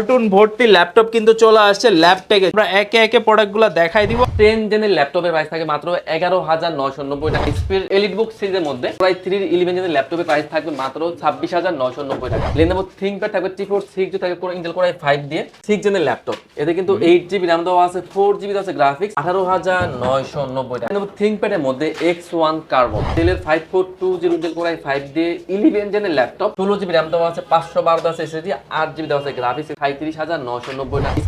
Cartoon ভর্তি laptop কিন্তু চলে আসছে ল্যাপটেকে আমরা একে একে প্রোডাক্টগুলো দেখাই দিব। টেন জেনের ল্যাপটপের প্রাইস থাকে মাত্র এগারো হাজার নয়শো নব্বই টাকা। স্পিড এলিট বুক সিরিজের মধ্যে প্রায় থ্রি ইলেভেন জেনের ল্যাপটপের প্রাইস থাকবে মাত্র ছাব্বিশ হাজার নয়শো নব্বই টাকা। লেনোভো থিঙ্কপ্যাড থাকবে টি ফোর সিক্স থাকবে করে ইন্টেল করে ফাইভ দিয়ে সিক্স জেনের ল্যাপটপ। এতে কিন্তু এইট জিবি র্যাম দেওয়া আছে ফোর জিবি দেওয়া আছে গ্রাফিক্স আঠারো হাজার নয়শো নব্বই টাকা। লেনোভো থিঙ্কপ্যাডের মধ্যে এক্স ওয়ান কার্বন ডেলের five four two zero Intel core five দিয়ে ইলেভেন জেনের ল্যাপটপ। ষোলো জিবি র্যাম দেওয়া আছে পাঁচশো বারো দেওয়া আছে এসএসডি আট জিবি দেওয়া আছে গ্রাফিক্স সাঁত্রিশ হাজার নশো নব্বই টাকা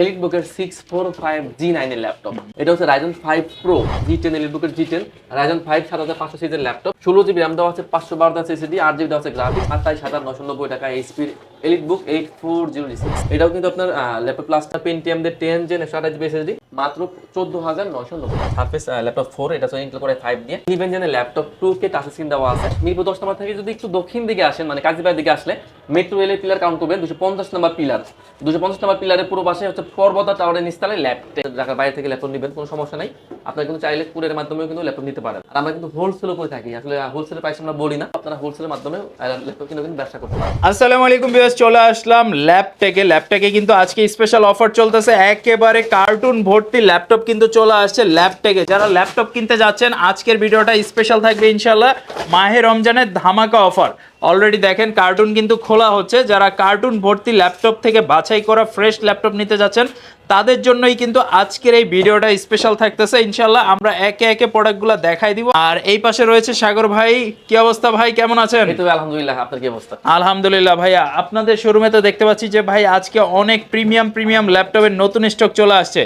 এলিট বুকের সিক্স ফোর ফাইভ জি নাইনের ল্যাপটপ এটা হচ্ছে Ryzen five pro G ten elite বুকের জি টেন রাইজন ফাইভ সাত হাজার পাঁচশো সিজের ল্যাপটপ ষোলো জিবি র্যাম দেওয়া আছে, পাঁচশো বারো দাস এসএসডি আট জিবি দেওয়া আছে গ্রাফিক্স আঠাইশ হাজার নশো নব্বই টাকা speed elite book eight four zero six এটাও কিন্তু আপনার ল্যাপটপ প্লাসটা পেন্টিএম দের টেন জেন একশো আঠাশ এসএসডি মাত্র চোদ্দ হাজার নশো নব্বই। সার্ফেস ল্যাপটপ ফোর এটা হচ্ছে ইন্টেল করে ফাইভ দিয়ে। Eleven জেনের laptop two K touch screen দেওয়া আছে। মিরপুর দশ নম্বর থেকে যদি একটু দক্ষিণ দিকে আসেন মানে কাজিবাড়ির দিকে আসলে মেট্রো রেলের পিলার কাউন্ট করবেন, দুশো পঞ্চাশ নম্বর পিলার দুশো পঞ্চাশ নম্বর পিলারের পুরো পাশে হচ্ছে পর্বতা টাওয়ারের নিস্তালে ল্যাপটপ ঢাকার বাইরে থেকে ল্যাপটপ নেবেন, কোনো সমস্যা নাই। আপনারা কিন্তু চাইলে কুরের মাধ্যমেও কিন্তু ল্যাপটপ নিতে পারেন। আর আমরা কিন্তু হোলসেলও করে থাকি। আসলে হোলসেলের প্রাইস আমরা বলি না। আপনারা হোলসেলের মাধ্যমে ল্যাপটপ কিনে কিন্তু ব্যবসা করতে পারেন। আসসালামু আলাইকুম চলে আসলাম ল্যাপটেকে ল্যাপটেকে কিন্তু আজকে স্পেশাল অফার চলতেছে। একেবারে কার্টুন ভর্তি ল্যাপটপ কিন্তু চলে আসছে ল্যাপটেকে যারা ল্যাপটপ কিনতে যাচ্ছেন, আজকের ভিডিওটা স্পেশাল থাকবে ইনশাল্লাহ মাহে রমজানের ধামাকা অফার অলরেডি দেখেন কার্টুন কিন্তু খোলা হচ্ছে। যারা কার্টুন ভর্তি ল্যাপটপ থেকে বাছাই করা ফ্রেশ ল্যাপটপ নিতে যাচ্ছেন তাদের জন্যই কিন্তু আজকের এই ভিডিওটা স্পেশাল থাকতেছে। ইনশাল্লাহ আমরা একে একে প্রোডাক্টগুলো দেখাই দিব। আর এই পাশে রয়েছে সাগর ভাই। কি অবস্থা ভাই? কেমন আছেন? আলহামদুলিল্লাহ আপনার কি অবস্থা? আলহামদুলিল্লাহ ভাইয়া আপনাদের শোরুমে তো দেখতে পাচ্ছি যে ভাই আজকে অনেক প্রিমিয়াম প্রিমিয়াম ল্যাপটপের নতুন স্টক চলে আসছে।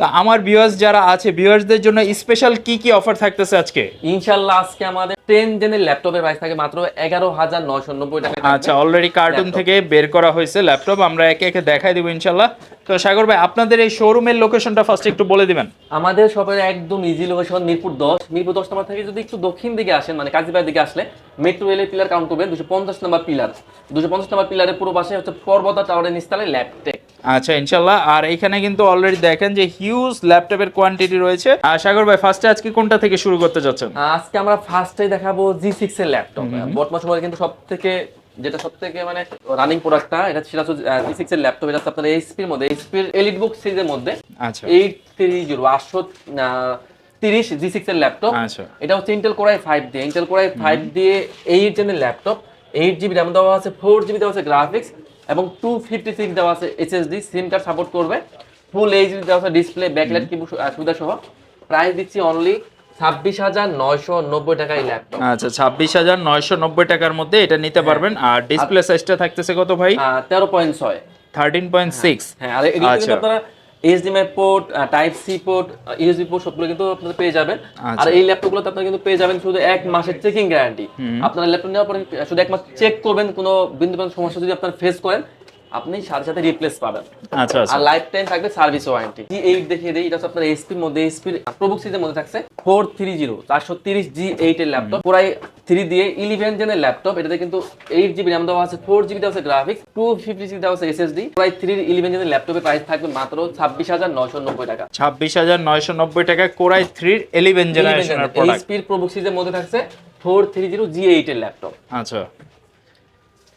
তা আমার ভিউয়ার্স যারা আছে ভিউয়ার্সদের জন্য স্পেশাল কি কি অফার থাকতেছে আজকে? ইনশাল্লাহ আজকে আমাদের টেন জেনের ল্যাপটপের প্রাইস থাকে মাত্র এগারো হাজার নয়শো নব্বই টাকা। আচ্ছা অলরেডি কার্টুন থেকে বের করা হয়েছে ল্যাপটপ আমরা একে একে দেখাই দিব ইনশাল্লাহ তো সাগর ভাই আপনাদের এই শোরুমের লোকেশনটা ফার্স্ট একটু বলে দিবেন। আমাদের শপের একদম ইজি লোকেশন মিরপুর দশ। মিরপুর দশ নম্বর থেকে যদি একটু দক্ষিণ দিকে আসেন মানে কাজীবাড়ির দিকে আসলে মেট্রো রেলের পিলার কাউন্ট করবেন দুশো পঞ্চাশ নম্বর পিলার দুশো পঞ্চাশ নম্বর পিলারের পুরো পাশে হচ্ছে পর্বতা টাওয়ারের নিস্তালে ল্যাপটেক আচ্ছা ইনশাল্লাহ আর এখানে কিন্তু অলরেডি দেখেন যে হিউজ ল্যাপটপের কোয়ান্টিটি রয়েছে। আর সাগর ভাই ফার্স্টে আজকে কোনটা থেকে শুরু করতে যাচ্ছেন আজকে আমরা ফার্স্টে দেখাবো জি সিক্স এর ল্যাপটপ বর্তমান সময়ে কিন্তু সব থেকে যেটা সব থেকে মানে রানিং প্রোডাক্টটা এটা সেটা হচ্ছে জি সিক্স এর ল্যাপটপ এটা আপনার এইচপির মধ্যে এইচপির এলিট বুক সিরিজের মধ্যে। আচ্ছা। এইট থ্রি জিরো আটশো তিরিশ জি সিক্স এর ল্যাপটপ আচ্ছা। এটা হচ্ছে ইন্টেল কোরাই ফাইভ দিয়ে। ইন্টেল কোরাই ফাইভ দিয়ে এইট জেনের ল্যাপটপ এইট জিবি র্যাম দেওয়া আছে ফোর জিবি দেওয়া আছে গ্রাফিক্স এবং টু ফিফটি সিক্স দেওয়া আছে এইচএসডি সিম কার্ড সাপোর্ট করবে। ফুল এইচডি দেওয়া আছে ডিসপ্লে ব্যাকলাইট কি সুবিধা সহ। প্রাইস দিচ্ছি অনলি ছাব্বিশ হাজার নয়শো নব্বই টাকা এই ল্যাপটপ আচ্ছা ছাব্বিশ হাজার নয়শো নব্বই টাকার মধ্যে এটা নিতে পারবেন। আর ডিসপ্লে সাইজটা থাকতেছে কত ভাই? তেরো পয়েন্ট ছয়। থার্টিন পয়েন্ট সিক্স হ্যাঁ আর আচ্ছা। আপনারা HDMI port type C port USB port সবগুলো কিন্তু আপনারা পেয়ে যাবেন। আর আচ্ছা। এই ল্যাপটপগুলোতে আপনারা কিন্তু পেয়ে যাবেন শুধু এক মাসের চেকিং গ্যারান্টি আপনারা ল্যাপটপ নেওয়ার পরে শুধু এক মাস চেক করবেন কোনো বিন্দু বিন্দু সমস্যা যদি আপনারা ফেস করেন আপনি সাথে সাথে রিপ্লেস পাবেন। আচ্ছা আচ্ছা। আর লাইফ টাইম থাকবে সার্ভিস ওয়ারেন্টি জি এইট দেখিয়ে দেই এটা হচ্ছে আপনার এসপির মধ্যে এসপির প্রবুক সিরিজের মধ্যে থাকছে ফোর থ্রি জিরো চারশো তিরিশ জি এইট এর ল্যাপটপ পুরাই থ্রি দিয়ে ইলেভেন জেনের ল্যাপটপ এটাতে কিন্তু এইট জিবি র্যাম দেওয়া আছে ফোর জিবি দেওয়া আছে গ্রাফিক্স টু ফিফটি সিক্স দেওয়া আছে এসএসডি প্রায় থ্রি ইলেভেন জেনের ল্যাপটপের প্রাইস থাকবে মাত্র ছাব্বিশ হাজার নশো নব্বই টাকা। ছাব্বিশ হাজার নয়শো নব্বই টাকা কোরাই থ্রির এলিভেন জেনারেশনের প্রোডাক্ট এইচপির প্রবুক সিরিজের মধ্যে থাকছে four three zero G eight এর ল্যাপটপ আচ্ছা।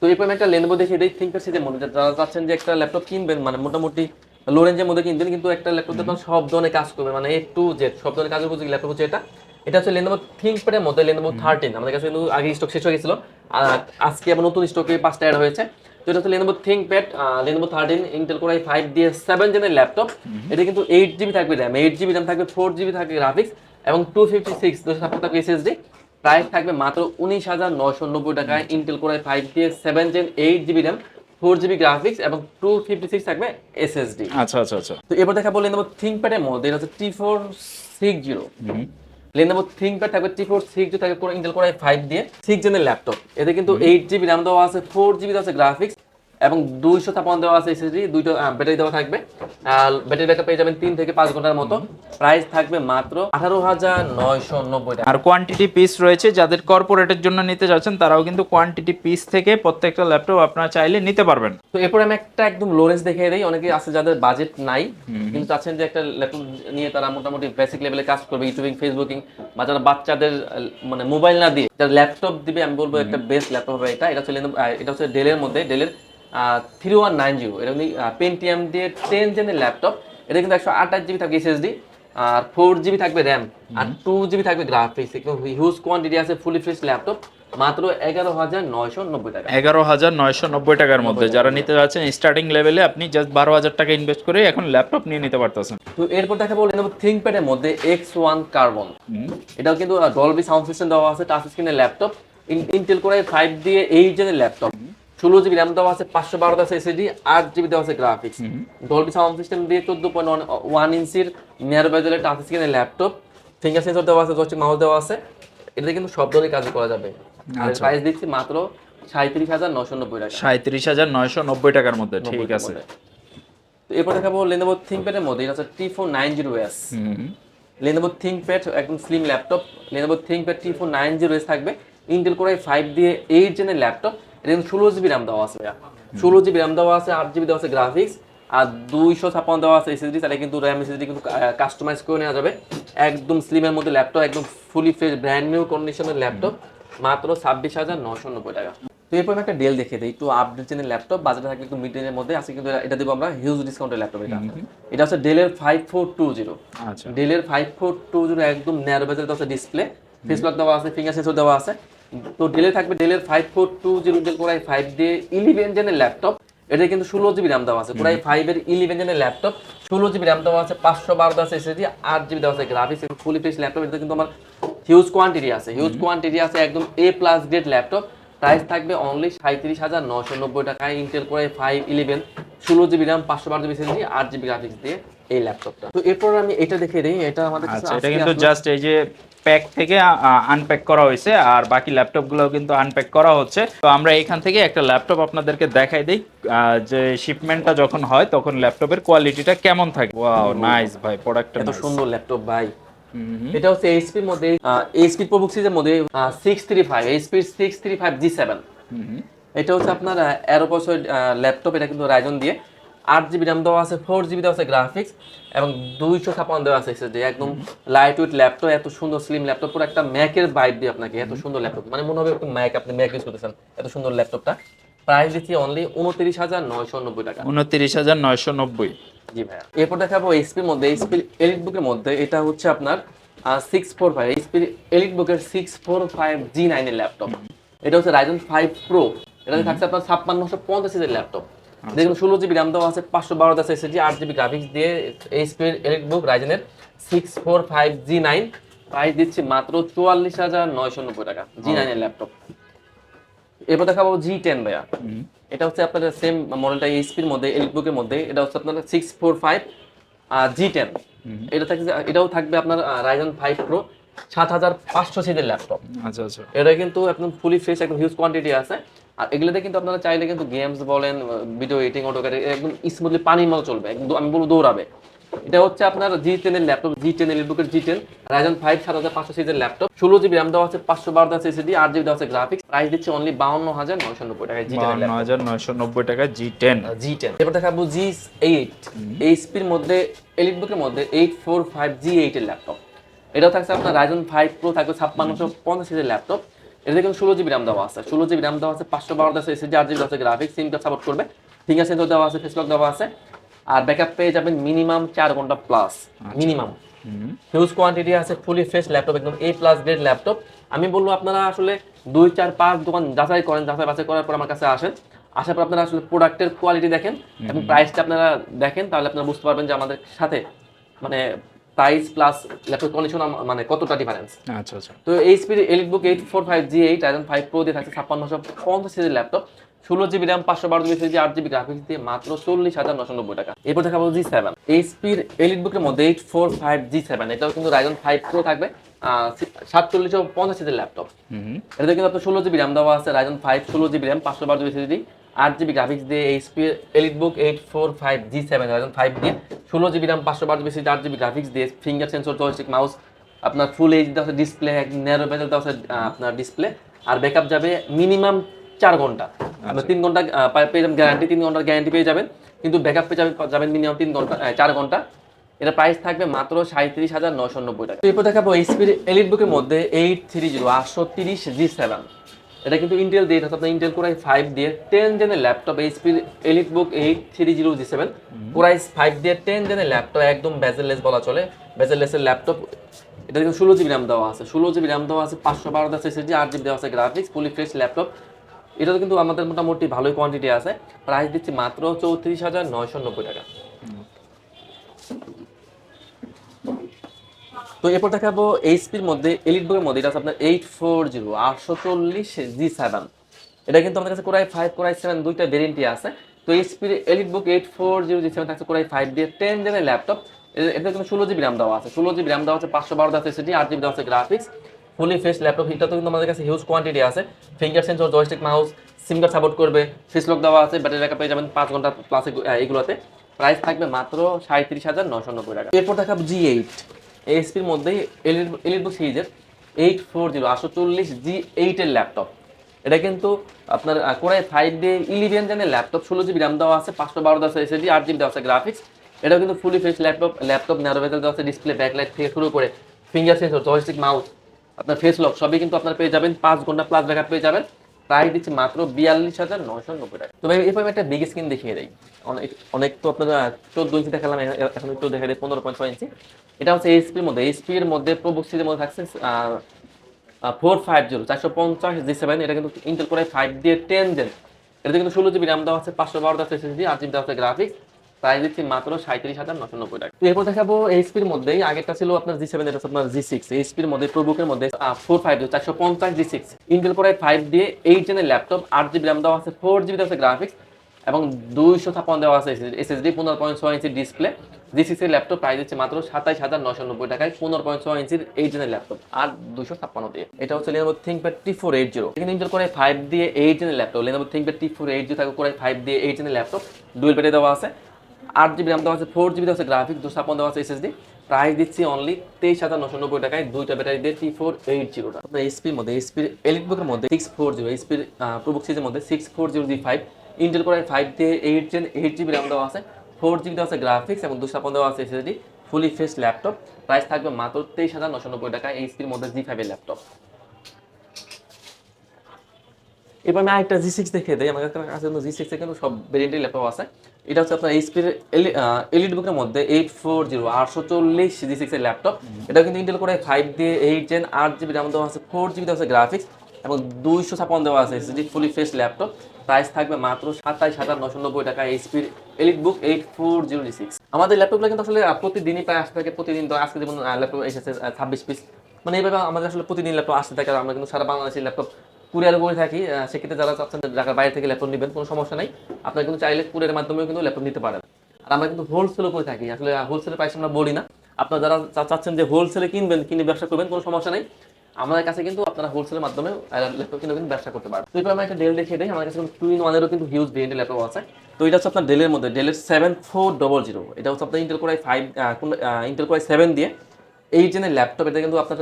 তো এরপর আমি একটা লেনোভো দেখি এটাই থিঙ্কার সিরিজের মধ্যে যারা চাচ্ছেন যে একটা ল্যাপটপ কিনবেন মানে মোটামুটি লো রেঞ্জের মধ্যে কিনবেন কিন্তু একটা ল্যাপটপ আপনার সব ধরনের কাজ করবে মানে এ টু জেড সব ধরনের কাজের উপযোগী ল্যাপটপ হচ্ছে এটা। এটা হচ্ছে লেনোভো থিঙ্কপ্যাডের মধ্যে লেনোভো থার্টিন আমাদের কাছে কিন্তু আগে স্টক শেষ হয়ে গেছিল আর আজকে আবার নতুন স্টকে পাঁচটা অ্যাড হয়েছে। তো এটা হচ্ছে Lenovo ThinkPad Lenovo thirteen Intel core i five দিয়ে সেভেন জেনের ল্যাপটপ এটা কিন্তু এইট জিবি থাকবে র্যাম এইট জিবি র্যাম থাকবে ফোর জিবি থাকবে গ্রাফিক্স এবং টু ফিফটি সিক্স ছাপ্পান্ন থাকবে এসএসডি প্রাইস থাকবে মাত্র উনিশ হাজার নশো নব্বই টাকায় ইন্টেল কোরাই ফাইভ দিয়ে seven gen eight GB RAM four GB graphics এবং টু ফিফটি সিক্স থাকবে এসএসডি আচ্ছা আচ্ছা আচ্ছা। তো এবার দেখা বলে নেব থিঙ্কপ্যাডের মধ্যে এটা হচ্ছে T four six zero Lenovo ThinkPad থাকবে টি ফোর সিক্স থাকবে ইন্টেল কোরাই ফাইভ দিয়ে সিক্স জেনের ল্যাপটপ এতে কিন্তু এইট জিবি র্যাম দেওয়া আছে ফোর জিবি দেওয়া আছে গ্রাফিক্স এবং দুইশো ছাপান্ন দেওয়া আছে এসএসডি দুইটা ব্যাটারি দেওয়া থাকবে। আর ব্যাটারি ব্যাকআপ পেয়ে যাবেন তিন থেকে পাঁচ ঘণ্টার মতো। প্রাইস থাকবে মাত্র আঠারো হাজার নয়শো নব্বই টাকা। আর কোয়ান্টিটি পিস রয়েছে যাদের কর্পোরেটের জন্য নিতে যাচ্ছেন তারাও কিন্তু কোয়ান্টিটি পিস থেকে প্রত্যেকটা ল্যাপটপ আপনারা চাইলে নিতে পারবেন। তো এরপর আমি একটা একদম লোরেন্স দেখিয়ে দিই। অনেকে আছে যাদের বাজেট নাই কিন্তু চাচ্ছেন যে একটা ল্যাপটপ নিয়ে তারা মোটামুটি বেসিক লেভেলে কাজ করবে ইউটিউবিং ফেসবুকিং বা যারা বাচ্চাদের মানে মোবাইল না দিয়ে যারা ল্যাপটপ দিবে আমি বলব একটা বেস্ট ল্যাপটপ হবে এটা। এটা হচ্ছে এটা হচ্ছে ডেলের মধ্যে। ডেলের থ্রি ওয়ান নাইন জিরো এটা কিন্তু পেন্টিএম দিয়ে টেন জেনের ল্যাপটপ এটা কিন্তু একশো আঠাশ জিবি থাকবে এসএসডি আর ফোর জিবি থাকবে র্যাম আর টু জিবি থাকবে গ্রাফিক্স একদম হিউজ কোয়ান্টিটি আছে ফুলি ফ্রেশ ল্যাপটপ মাত্র এগারো হাজার নয়শো নব্বই টাকা। এগারো হাজার নয়শো নব্বই টাকার মধ্যে। যারা নিতে যাচ্ছেন স্টার্টিং লেভেলে আপনি জাস্ট বারো হাজার টাকা ইনভেস্ট করে এখন ল্যাপটপ নিয়ে নিতে পারতেছেন। তো এরপর দেখা দেখাবো লেনোভো থিংকপ্যাডের মধ্যে এক্স ওয়ান কার্বন এটাও কিন্তু ডলবি সাউন্ড সিস্টেম দেওয়া আছে টাচ স্ক্রিনের ল্যাপটপ ইন্টেল করে ফাইভ দিয়ে এইট জেনের ল্যাপটপ ষোলো জিবি র্যাম দেওয়া আছে পাঁচশো বারো আছে এসএসডি আট জিবি দেওয়া আছে গ্রাফিক্স ডলবি সাউন্ড সিস্টেম দিয়ে চোদ্দ পয়েন্ট ওয়ান ইঞ্চির নিয়ার বেজেলের টাচ স্ক্রিনের ল্যাপটপ ফিঙ্গার সেন্সর দেওয়া আছে জস্টিক মাউস দেওয়া আছে। এটাতে কিন্তু সব ধরনের কাজ করা যাবে। আর প্রাইস দিচ্ছি মাত্র সাঁত্রিশ হাজার নশো নব্বই টাকা। সাঁত্রিশ হাজার নয়শো নব্বই টাকার মধ্যে ঠিক আছে। তো এরপর দেখাবো লেনোভো থিংকপ্যাডের মধ্যে এটা হচ্ছে T four nine zero S Lenovo ThinkPad একদম slim laptop Lenovo ThinkPad T four nine zero S থাকবে। ইন্টেল করে ফাইভ দিয়ে এইট জেনের ল্যাপটপ এটা কিন্তু ষোলো জিবি র্যাম দেওয়া আছে ষোলো জিবি র্যাম দেওয়া আছে আট জিবি দেওয়া আছে গ্রাফিক্স আর দুইশো ছাপ্পান্ন দেওয়া আছে এসএসডি তাহলে কিন্তু র্যাম এসএসডি কিন্তু কাস্টমাইজ করে নেওয়া যাবে। একদম স্লিমের মধ্যে ল্যাপটপ একদম ফুলি ফ্রেশ ব্র্যান্ড নিউ কন্ডিশনের ল্যাপটপ মাত্র ছাব্বিশ হাজার নশো নব্বই টাকা। তো এরপর একটা ডেল দেখে দিই একটু আপডেট চেনের ল্যাপটপ বাজারে থাকলে একটু মিড রেঞ্জের মধ্যে আছে কিন্তু এটা দেবো আমরা হিউজ ডিসকাউন্টের ল্যাপটপ এটা। এটা হচ্ছে ডেলের ফাইভ ফোর টু জিরো আচ্ছা। ডেলের ফাইভ ফোর টু জিরো একদম ন্যারো বেজের দেওয়া আছে ডিসপ্লে ফেস লক দেওয়া আছে ফিঙ্গার সেন্সর দেওয়া আছে। তো ডেলে থাকবে ডেলের five four two zero Dell core i five দিয়ে ইলেভেন জেনের ল্যাপটপ এটা কিন্তু ষোলো জিবি র্যাম দেওয়া আছে। কোরাই ফাইভ এর ইলেভেন জেনের ল্যাপটপ ষোলো জিবি র্যাম দেওয়া আছে পাঁচশো বারো দেওয়া আছে এসএসডি আট জিবি দেওয়া আছে গ্রাফিক্স ফুলি ফ্রেশ ল্যাপটপ এটা কিন্তু আমার হিউজ কোয়ান্টিটি আছে। হিউজ কোয়ান্টিটি আছে একদম A plus grade laptop price থাকবে অনলি সাঁত্রিশ হাজার নশো নব্বই টাকায় Intel core i five eleven ষোলো জিবি র্যাম পাঁচশো বারো জিবি এসএসডি আট জিবি গ্রাফিক্স দিয়ে এই ল্যাপটপটা তো এরপর আমি এটা দেখিয়ে দিই। এটা আমাদের আচ্ছা এটা কিন্তু জাস্ট এই যে প্যাক থেকে আনপ্যাক করা হয়েছে আর বাকি ল্যাপটপগুলো কিন্তু আনপ্যাক করা হচ্ছে। তো আমরা এখান থেকে একটা ল্যাপটপ আপনাদেরকে দেখাই দিই। যে শিপমেন্টটা যখন হয় তখন ল্যাপটপের কোয়ালিটিটা কেমন থাকে? ওয়াও নাইস ভাই প্রোডাক্টটা এত সুন্দর ল্যাপটপ ভাই। এটা হচ্ছে এইচপির মধ্যে এইচপি প্রবুক সিরিজের মধ্যে six three five HP six three five G seven এটা হচ্ছে আপনার বছর ল্যাপটপ এটা কিন্তু রাইজন দিয়ে। আট জিবি র্যাম দেওয়া আছে ফোর জিবি দেওয়া আছে গ্রাফিক্স এবং দুইশো ছাপান্ন দেওয়া আছে SSD একদম লাইট উইথ ল্যাপটপ এত সুন্দর স্লিম ল্যাপটপ পুরো একটা ম্যাকের বাইট দিয়ে আপনাকে এত সুন্দর ল্যাপটপ মানে মনে হবে একটা ম্যাক আপনি ম্যাক ইউজ করতেছেন এত সুন্দর ল্যাপটপটা প্রাইস দিচ্ছি অনলি উনত্রিশ হাজার নয়শো নব্বই টাকা। উনত্রিশ হাজার নয়শো নব্বই। জি ভাইয়া। এরপর দেখাবো এইচপির মধ্যে এইচপি এলিট বুকের মধ্যে এটা হচ্ছে আপনার six four five HP Elite বুকের সিক্স ফোর ফাইভ জি নাইনের ল্যাপটপ এটা হচ্ছে রাইজন ফাইভ প্রো এটাতে থাকছে আপনার ছাপ্পান্নশো পঞ্চাশ ল্যাপটপ দেখুন ষোলো জিবি র্যাম দেওয়া আছে পাঁচশো বারো দাস এসএসডি আট জিবি গ্রাফিক্স দিয়ে এইচপি এলিট বুক রাইজেনের six four five G nine price দিচ্ছি মাত্র চুয়াল্লিশ হাজার নয়শো নব্বই টাকা জি নাইনের ল্যাপটপ এরপর দেখাবো জি টেন ভাইয়া। এটা হচ্ছে আপনার সেম মডেলটা এইচপির মধ্যে এলিটবুকের মধ্যে এটা হচ্ছে আপনার সিক্স ফোর ফাইভ আর জি টেন এটা থাকছে এটাও থাকবে আপনার রাইজন ফাইভ প্রো সাত হাজার পাঁচশো সিজের ল্যাপটপ আচ্ছা আচ্ছা। এটা কিন্তু একদম ফুলি ফ্রেশ একদম হিউজ কোয়ান্টিটি আছে। আর এগুলোতে কিন্তু আপনারা চাইলে কিন্তু গেমস বলেন ভিডিও এডিটিং অটোকারে একদম স্মুথলি পানির মতো চলবে একদম আমি বলব দৌড়াবে। এটা হচ্ছে আপনার জি টেনের ল্যাপটপ জি টেন এলিটবুকের জি টেন রাইজন ফাইভ সাত হাজার পাঁচশো সিজের ল্যাপটপ ষোলো জিবি র্যাম দেওয়া আছে পাঁচশো বারো দেওয়া এসিডি আট জিবি দেওয়া আছে গ্রাফিক্স প্রাইস দিচ্ছে অনলি বাউন্ন হাজার নয়শো নব্বই টাকায় জি বাউন্ন হাজার নয়শো নব্বই টাকা জি টেন জি টেন এবার দেখাবো জি এইট এইচপির মধ্যে এলিট বুকের মধ্যে eight four five G eight এর ল্যাপটপ এটাও থাকছে আপনার রাইজন ফাইভ প্রো থাকবে ছাপ্পান্নশো পঞ্চাশ সিজের ল্যাপটপ এটাতে কিন্তু ষোলো জিবি র্যাম দেওয়া আছে। ষোলো জিবি র্যাম দেওয়া আছে পাঁচশো বারো দেওয়া আছে আট জিবি আছে গ্রাফিক্স সিমটা সাপোর্ট করবে। ফিঙ্গার সেন্সর দেওয়া আছে ফেসলক দেওয়া আছে। আর ব্যাকআপ পেয়ে যাবেন মিনিমাম চার ঘণ্টা প্লাস মিনিমাম হিউজ কোয়ান্টিটি আছে ফুলি ফ্রেশ ল্যাপটপ একদম এ প্লাস গ্রেড ল্যাপটপ আমি বলব আপনারা আসলে দুই চার পাঁচ দোকান যাচাই করেন যাচাই বাছাই করার পর আমার কাছে আসেন। আসার পর আপনারা আসলে প্রোডাক্টের কোয়ালিটি দেখেন এবং প্রাইসটা আপনারা দেখেন তাহলে আপনারা বুঝতে পারবেন যে আমাদের সাথে মানে প্রাইস প্লাস ল্যাপটপ কন্ডিশন মানে কতটা ডিফারেন্স আচ্ছা আচ্ছা। তো এইচপির EliteBook eight four five G eight Ryzen five pro দিয়ে থাকছে ছাপ্পান্নশো পঞ্চাশ সিজির ল্যাপটপ ষোলো জিবি র্যাম পাঁচশো বারো জিবি সিজি আট জিবি গ্রাফিক্স দিয়ে মাত্র চল্লিশ হাজার নশো নব্বই টাকা। এরপর দেখাবো জি সেভেন এইচপির এলিট বুকের মধ্যে eight four five G seven এটাও কিন্তু রাইজন ফাইভ প্রো থাকবে সাতচল্লিশশো পঞ্চাশ সিজির ল্যাপটপ হুম এটাতে কিন্তু আপনার ষোলো জিবি র্যাম দেওয়া আছে রাইজন ফাইভ ষোলো জিবি র্যাম পাঁচশো বারো জিবি সিজি আট জিবি গ্রাফিক্স দিয়ে HP EliteBook eight four five G seven five দিয়ে ষোলো জিবি র্যাম পাঁচশো বারো জিবি সিজি আট জিবি গ্রাফিক্স দিয়ে ফিঙ্গার সেন্সর জয়স্টিক মাউস আপনার ফুল এইচ দেওয়া আছে ডিসপ্লে ন্যারো বেজেল দেওয়া আহ, আপনার ডিসপ্লে আর ব্যাকআপ যাবে মিনিমাম চার ঘণ্টা। আপনার তিন ঘণ্টা পেয়ে যাবেন গ্যারান্টি তিন ঘণ্টার গ্যারান্টি পেয়ে যাবেন কিন্তু ব্যাকআপ পেয়ে যাবেন যাবেন মিনিমাম তিন ঘণ্টা চার ঘণ্টা। এটা প্রাইস থাকবে মাত্র সাঁত্রিশ হাজার নশো নব্বই টাকা। এরপর দেখাবো এইচপির এলিট বুকের মধ্যে এইট থ্রি জিরো আটশো তিরিশ জি সেভেন এটা কিন্তু ইন্টেল দিয়ে আপনার ইন্টেল কোরাই ফাইভ দিয়ে টেন জেনের laptop এইচপির EliteBook eight three zero G seven core i five দিয়ে টেন জেনের ল্যাপটপ একদম বেজেললেস বলা চলে। বেজেললেসের ল্যাপটপ এটা কিন্তু ষোলো জিবি র্যাম দেওয়া আছে। ষোলো জিবি র্যাম দেওয়া আছে, পাঁচশো বারো দশ এসএসডি আট জিবি দেওয়া আছে গ্রাফিক্স ফুলি ফ্রেশ ল্যাপটপ এটাতে কিন্তু আমাদের মোটামুটি ভালোই কোয়ান্টিটি আছে। প্রাইস দিচ্ছি মাত্র চৌত্রিশ হাজার নয়শো নব্বই টাকা। তো এরপর দেখাবো এইচপির মধ্যে এলিট বুকের মধ্যে, এটা আছে আপনার এইট ফোর জিরো আটশো চল্লিশ জি সেভেন এটা কিন্তু আমাদের কাছে কোরাই ফাইভ কোরাই সেভেন দুইটা ভেরিয়েন্টই আছে। তো এইচপির EliteBook eight four zero G seven থাকছে কোরাই ফাইভ দিয়ে টেন জেনের ল্যাপটপ এটা কিন্তু ষোলো জিবি র্যাম দেওয়া আছে। ষোলো জিবি র্যাম দেওয়া আছে, পাঁচশো বারো দেওয়া এসএসডি আট জিবি দেওয়া আছে গ্রাফিক্স ফুলি ফেস ল্যাপটপ এটা তো কিন্তু আমাদের কাছে হিউজ কোয়ান্টিটি আছে। Finger sensor joystick mouse SIM card support করবে ফেস লক দেওয়া আছে ব্যাটারি ব্যাকআপ পেয়ে যাবেন পাঁচ ঘণ্টা প্লাস এগুলোতে। প্রাইস থাকবে মাত্র সাঁত্রিশ হাজার নশো নব্বই টাকা। এরপর দেখাবো জি এইট এসপির মধ্যেই এলিট বুক সিরিজের এইট ফোর জিরো আটশো চল্লিশ জি এইটের ল্যাপটপ এটা কিন্তু আপনার কোরাই ফাইভ ডে ইলেভেন জেনের ল্যাপটপ ষোলো জিবি র্যাম দেওয়া আছে, পাঁচশো বারো দশ এসএসডি আট জিবি দেওয়া আছে গ্রাফিক্স এটাও কিন্তু fully fresh laptop laptop narrow bezel দেওয়া আছে ডিসপ্লে ব্যাকলাইট থেকে শুরু করে ফিঙ্গার সেন্সর জয়স্টিক মাউস আপনার ফেস লক সবই কিন্তু আপনার পেয়ে যাবেন, পাঁচ ঘণ্টা প্লাস ব্যাকআপ পেয়ে যাবেন। প্রাইস দিচ্ছে মাত্র বিয়াল্লিশ হাজার নয়শো নব্বই টাকা। তো ভাই এরপর আমি একটা বিগ স্ক্রিন দেখিয়ে দেয় অনেক তো আপনার চোদ্দ ইঞ্চি দেখালাম এখন একটু দেখা দেয় পনেরো পয়েন্ট ছয় ইঞ্চি এটা হচ্ছে এইচপির মধ্যে। এইচপির মধ্যে প্রবুক মধ্যে থাকছে ফোর ফাইভ জিরো চারশো পঞ্চাশ জি সেভেন এটা কিন্তু ইন্টেল করে ফাইভ দিয়ে টেন জেন এটা কিন্তু ষোলো জিবি র্যাম দেওয়া আছে, পাঁচশো বারো দশ এসএসডি আট জিবি দেওয়া আছে গ্রাফিক্স প্রাইস দিচ্ছি মাত্র সাঁত্রিশ হাজার নশো নব্বই টাকা। এরপর দেখাবো এইচপির মধ্যেই, আগেরটা ছিল আপনার জি সেভেন এটা আপনার জি সিক্স এইচপির মধ্যে প্রবুকের মধ্যে ফোর ফাইভ চারশো পঞ্চাশ জি সিক্স ইন্টেল ফাইভ দিয়ে এইট জেনের ল্যাপটপ আট জিবি র্যাম দেওয়া আছে ফোর জিবি আছে গ্রাফিক্স এবং দুইশো ছাপ্পান্ন দেওয়া আছে এসএসডি পনেরো পয়েন্ট ছয় ডিসপ্লে জি সিক্সের ল্যাপটপ প্রাইস দিচ্ছে মাত্র সাতাইশ হাজার নশো নব্বই টাকায় পনেরো পয়েন্ট ছয় ইঞ্চির এইট জেনের ল্যাপটপ আর দুশো ছাপ্পান্ন দিয়ে। এটা হচ্ছে Lenovo ThinkPad T four eight zero Intel core five দিয়ে eight জেনের laptop Lenovo ThinkPad T four eight zero থাকে করে ফাইভ দিয়ে এইট জেনের ল্যাপটপ ডুয়েল পেটে দেওয়া আছে। আট জিবি র্যাম দেওয়া আছে ফোর জিবি দেওয়া আছে গ্রাফিক্স দুশো ছাপ্পান্ন দেওয়া আছে এসএসডি প্রাইস দিচ্ছি অনলি তেইশ হাজার নশো নব্বই টাকায় দুইটা ব্যাটারি দিয়ে টি ফোর এইট জিরোটা আপনার এসপির মধ্যে এসপির এলিট বুকের মধ্যে সিক্স ফোর জিরো এসপির প্রবুক সিরিজের মধ্যে six four zero G five Intel core five দিয়ে eight gen eight GB RAM দেওয়া আছে ফোর জিবি দেওয়া আছে গ্রাফিক্স এবং দুশো ছাপ্পান্ন দেওয়া আছে SSD fully fresh laptop price থাকবে মাত্র তেইশ হাজার নশো নব্বই টাকায় এইচপির মধ্যে জি ফাইভের ল্যাপটপ এবার আমি আরেকটা জি সিক্স দেখে দিই আমার কাছে জি সিক্স কিন্তু সব ভেরিয়েন্টের ল্যাপটপ আছে। এটা হচ্ছে আপনার এইচপির এলিট বুকের মধ্যে এইট ফোর জিরো আটশো চল্লিশ জি সিক্সের ল্যাপটপ এটা কিন্তু ইন্টেল করে ফাইভ দিয়ে এইট জেন আট জিবি র্যাম দেওয়া আছে ফোর জিবি দেওয়া আছে গ্রাফিক্স এবং দুইশো ছাপ্পান্ন দেওয়া আছে SSD fully fresh laptop price থাকবে মাত্র সাতাইশ হাজার নশো নব্বই টাকা এইচপির EliteBook eight four zero G six আমাদের ল্যাপটপগুলো কিন্তু আসলে প্রতিদিনই প্রায় আসতে থাকে প্রতিদিন তো আজকে যেমন ল্যাপটপ এসেছে ছাব্বিশ পিস মানে এইভাবে আমাদের আসলে প্রতিদিন ল্যাপটপ আসতে থাকে আমরা কিন্তু সারা বাংলাদেশের ল্যাপটপ কুরিয়ার করে থাকি সেক্ষেত্রে যারা চাচ্ছেন ঢাকার বাইরে থেকে ল্যাপটপ নেবেন, কোনো সমস্যা নেই। আপনারা কিন্তু চাইলে কুরিয়ারের মাধ্যমেও কিন্তু ল্যাপটপ নিতে পারেন। আর আমরা কিন্তু হোলসেলও করে থাকি, আসলে হোলসেলের প্রাইস আমরা বলি না। আপনারা যারা চাচ্ছেন যে হোলসেলে কিনবেন, কিনে ব্যবসা করবেন, কোনো সমস্যা নেই। আমাদের কাছে কিন্তু আপনারা হোলসেলের মাধ্যমে ল্যাপটপ কিনে কিন্তু ব্যবসা করতে পারেন। তো এরপর আমরা একটা ডেল দেখিয়ে দিই আমার কাছে টু ইন ওয়ানেরও কিন্তু হিউজ ভেরিয়েন্টের ল্যাপটপ আছে। তো এটা হচ্ছে আপনার ডেলের মধ্যে ডেলের সেভেন ফোর ডবল জিরো এটা হচ্ছে আপনার Intel core i five Intel core i seven দিয়ে। এইট জেনের ল্যাপটপ এটা কিন্তু আপনার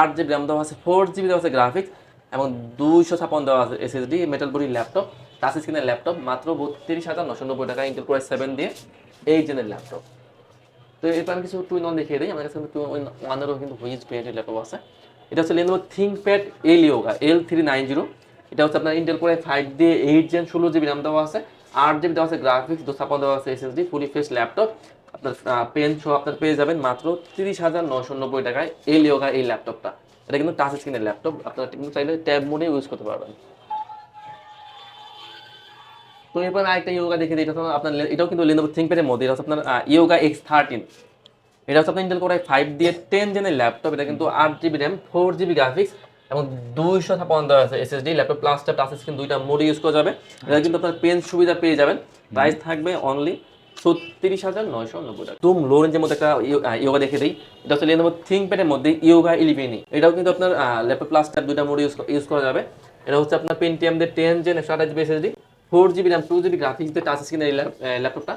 আট জিবি র্যাম দেওয়া আছে ফোর জিবি দেওয়া আছে গ্রাফিক্স এবং দুইশো ছাপান্ন দেওয়া আছে SSD metal body laptop touch স্ক্রিনের ল্যাপটপ মাত্র বত্রিশ হাজার নশো নব্বই টাকা ইন্টেল কোরাই সেভেন দিয়ে এইট জেনের ল্যাপটপ তো এরপর আমি কিছু টু ইন দেখিয়ে দিই। আমার কাছে টু ওয়ানেরও কিন্তু হুইজ ভেরিয়েন্টের ল্যাপটপ আছে। এটা হচ্ছে Lenovo ThinkPad L Yoga L three nine zero এটা হচ্ছে আপনার ইন্টেল কোরাই ফাইভ দিয়ে এইট জেন ষোলো জিবি র্যাম দেওয়া আছে। আট জিবি দেওয়া আছে গ্রাফিক্স দু ছাপান্ন দেওয়া আছে এসএসডি ফুলি ফেস ল্যাপটপ আপনার পেন সহ আপনার পেয়ে যাবেন মাত্র তিরিশ হাজার নশো নব্বই টাকায় এল ইয়োগা এই ল্যাপটপটা এটা কিন্তু টাচ স্ক্রিনের ল্যাপটপ আপনারা কিন্তু চাইলে ট্যাব মোডে ইউজ করতে পারবেন। তো এরপর আরেকটা ইয়োগা দেখে দিই, এটা আপনার এটাও কিন্তু লেনোভো থিঙ্কপ্যাডের মধ্যে এটা হচ্ছে আপনার ইয়োগা এক্স থার্টিন এটা হচ্ছে আপনার ইন্টেল কোরাই ফাইভ দিয়ে টেন জেনের ল্যাপটপ এটা কিন্তু আট GB RAM four GB graphics এবং দুইশো ছাপান্ন দেওয়া আছে SSD laptop plus touch screen দুইটা মোডে ইউজ করা যাবে। এটা কিন্তু আপনার পেন সুবিধা পেয়ে যাবেন। প্রাইস থাকবে অনলি ছত্রিশ হাজার নয়শো নব্বই টাকা। তুম লো মধ্যে একটা ইয়োগা দেখে দিই। এটা হচ্ছে লেনোভো থিঙ্কপ্যাডের মধ্যে ইয়োগা ইলেভেনি এটাও কিন্তু আপনার ল্যাপটপ প্লাস ট্যাব দুইটা মোড ইউজ ইউজ করা যাবে। এটা হচ্ছে আপনার পেন্টিএম দিয়ে টেন জেন একশো আঠাশ GB SSD four GB RAM two GB graphics দিয়ে টাচ স্ক্রিনের ল্যাপটপটা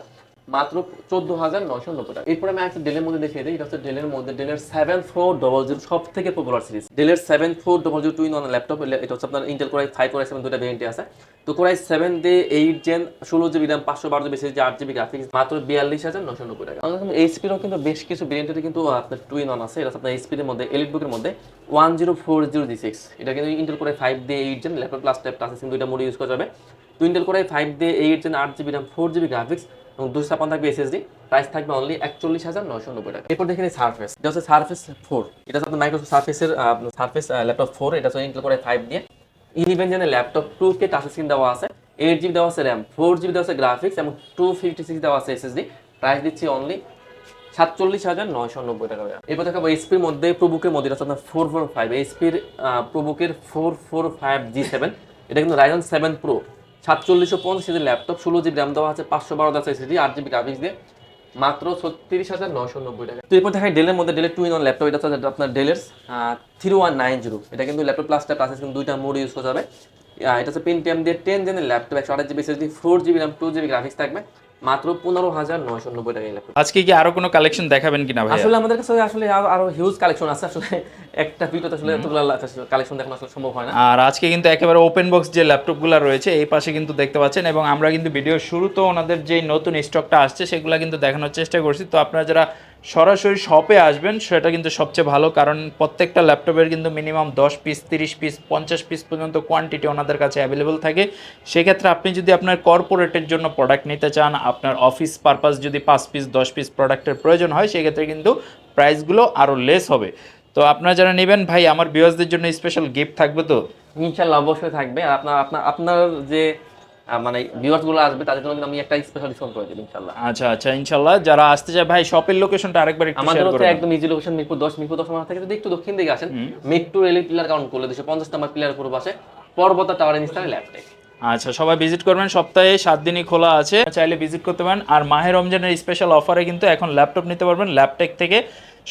মাত্র চোদ্দ হাজার নয়শো নব্বই টাকা। এরপরে আমি একটা ডেলের মধ্যে দেখিয়ে দিই, এটা হচ্ছে ডেলের মধ্যে ডেলের সেভেন ফোর ডবল জিরো সব থেকে পপুলার সিরিজ ডেলের seven four double zero two in one laptop এটা হচ্ছে আপনার Intel core i five core i seven দুটা ভেরিয়েন্টে আছে। তো কোরাই সেভেন ডে এইট জেন ষোলো জিবি র্যাম পাঁচশো বারো জিবি সিরিজ আট জিবি গ্রাফিক্স মাত্র বিয়াল্লিশ হাজার নশো নব্বই টাকা। এইচপিরও কিন্তু বেশ কিছু ভেরিয়েন্টে কিন্তু আপনার টু ইন ওয়ান আছে। এটা আপনার এইচপির মধ্যে এলিট বুকের মধ্যে one zero four zero G six এটা কিন্তু Intel core i five day eight gen laptop plus tap touch দুইটা মোড ইউজ করা যাবে। তো ইন্টেল কোরাই ফাইভ ডে এইট জেন আট GB RAM four GB graphics এবং দুশো ছাপান্ন থাকবে এসএসডি প্রাইস থাকবে অনলি একচল্লিশ হাজার নয়শো নব্বই টাকা। এরপর দেখে নিই সার্ফেস এটা হচ্ছে সার্ফেস ফোর এটা হচ্ছে মাইক্রোসফট সার্ফেসের সার্ফেস ল্যাপটপ ফোর এটা হচ্ছে ইন্টেল করে ফাইভ দিয়ে। Eleven জেনের laptop two K touch screen দেওয়া আছে। এইট জিবি দেওয়া আছে র্যাম ফোর জিবি দেওয়া আছে গ্রাফিক্স এবং টু ফিফটি সিক্স দেওয়া আছে এসএসডি প্রাইস দিচ্ছি অনলি সাতচল্লিশ হাজার নয়শো নব্বই টাকা। এরপর দেখাবো এইচপির মধ্যে প্রবুকের মধ্যে, এটা হচ্ছে আপনার ফোর ফোর ফাইভ এইচপির প্রবুকের four four five G seven এটা কিন্তু রাইজন সেভেন প্রো সাতচল্লিশশো পঞ্চাশ সিজির ল্যাপটপ, ষোলো জিবি র্যাম দেওয়া আছে, পাঁচশো বারো দাস এসিডি আট জিবি গ্রাফিক্স দিয়ে, মাত্র ছত্রিশ হাজার নশো নব্বই টাকা। তো এরপর দেখা ডেলের মধ্যে ডেলের টু ইন ওয়ান ল্যাপটপ এটা হচ্ছে আপনার ডেলের থ্রি ওয়ান নাইন জিরো এটা কিন্তু ল্যাপটপ প্লাসটা প্লাস কিন্তু দুইটা মোড ইউজ করা যাবে। এটা হচ্ছে পেন্টিএম দিয়ে টেন জেনের ল্যাপটপ একশো আঠাশ GB SSD four GB RAM two GB graphics থাকবে। মাত্র পনেরো হাজার নয়শো নব্বই টাকা লাগবে আজকে কি আরও কোনো কালেকশন দেখাবেন কিনা ভাই আসলে আমাদের কাছে আসলে আরো- আরও হিউজ কালেকশন আছে। আসলে একটা ভিডিও আসলে এতগুলো কালেকশন দেখানো আসলে সম্ভব হয় না। আর আজকে কিন্তু একেবারে ওপেন বক্স যে ল্যাপটপগুলো রয়েছে এই পাশে কিন্তু দেখতে পাচ্ছেন এবং আমরা কিন্তু ভিডিও শুরুতে ওনাদের যে নতুন স্টকটা আসছে সেগুলো কিন্তু দেখানোর চেষ্টা করছি। তো আপনারা যারা সরাসরি শপে আসবেন, সেটা কিন্তু সবচেয়ে ভালো, কারণ প্রত্যেকটা ল্যাপটপের কিন্তু মিনিমাম দশ পিস তিরিশ পিস পঞ্চাশ পিস পর্যন্ত কোয়ান্টিটি ওনাদের কাছে অ্যাভেলেবল থাকে। সেক্ষেত্রে আপনি যদি আপনার কর্পোরেটের জন্য প্রোডাক্ট নিতে চান, আপনার অফিস পারপাস যদি পাঁচ পিস দশ পিস প্রোডাক্টের প্রয়োজন হয়, সেক্ষেত্রে কিন্তু প্রাইসগুলো আরও লেস হবে। তো আপনারা যারা নেবেন, ভাই, আমার বিওয়াসদের জন্য স্পেশাল গিফট থাকবে তো? ইনশাল্লাহ অবশ্যই থাকবে। আপনার আপনার আপনার যে মানে ভিউয়ার্সগুলো আসবে তাদের জন্য আমি একটা স্পেশাল ডিসকাউন্ট করে দেবো ইনশাল্লাহ আচ্ছা আচ্ছা ইনশাল্লাহ যারা আসতে চায় ভাই শপের লোকেশনটা আরেকবার একটু আমাদের হচ্ছে একদম ইজি লোকেশন মিরপুর দশ মিরপুর দশ মাথা থেকে যদি একটু দক্ষিণ দিকে আসেন মেট্রো রেল পিলার কাউন্ট করলে দুশো পঞ্চাশ নাম্বার পিলার পুরো পাশে পর্বতা টাওয়ারের নিস্তারে ল্যাপটেক আচ্ছা সবাই ভিজিট করবেন সপ্তাহে সাত দিনই খোলা আছে। চাইলে ভিজিট করতে পারেন। আর মাহে রমজানের স্পেশাল অফারে কিন্তু এখন ল্যাপটপ নিতে পারবেন ল্যাপটেক থেকে।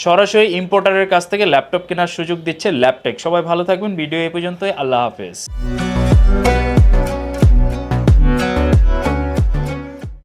সরাসরি ইম্পোর্টারের কাছ থেকে ল্যাপটপ কেনার সুযোগ দিচ্ছে ল্যাপটেক সবাই ভালো থাকবেন ভিডিও এই পর্যন্তই আল্লাহ হাফেজ।